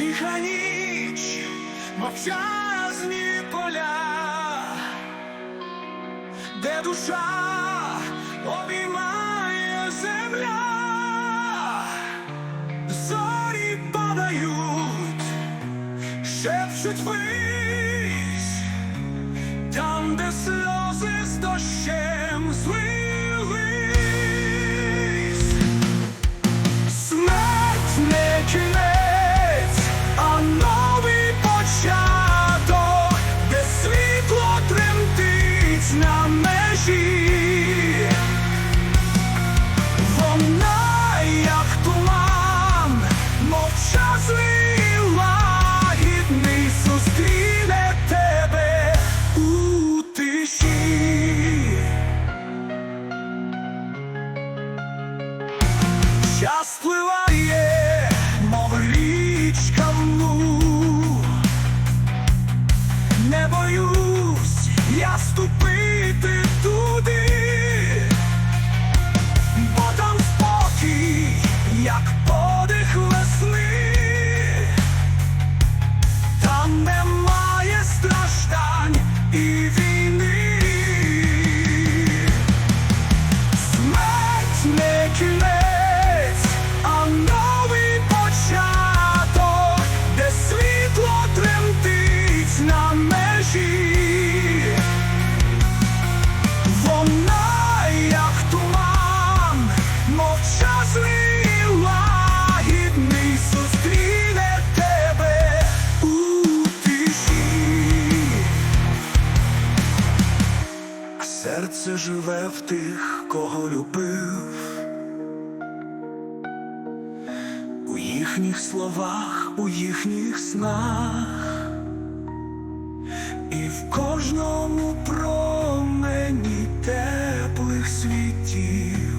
Тиха ніч, мовчазні поля, де душа обіймає земля, зорі падають, шепчуть вись, там, де сльози з дощем злились. Серце живе в тих, кого любив. У їхніх словах, у їхніх снах, і в кожному промені теплих світів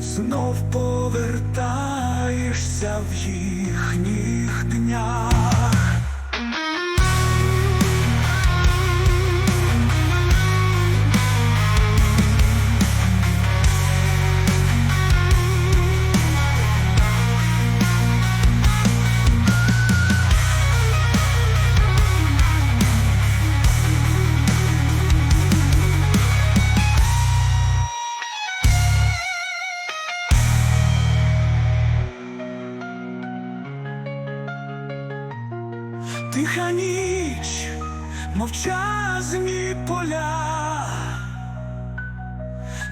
знов повертаєшся в їхніх днях. Тиха ніч, мовчазні поля,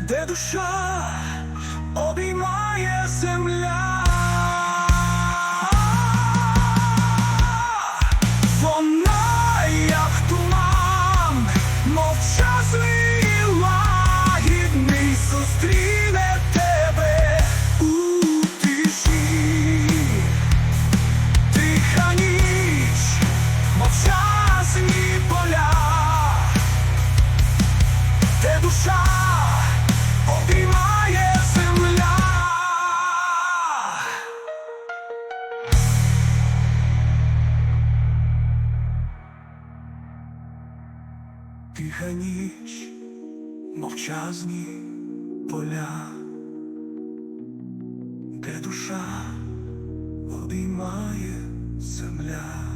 де душа обіймає земля. Тиха ніч, мовчазні поля, де душа обіймає земля.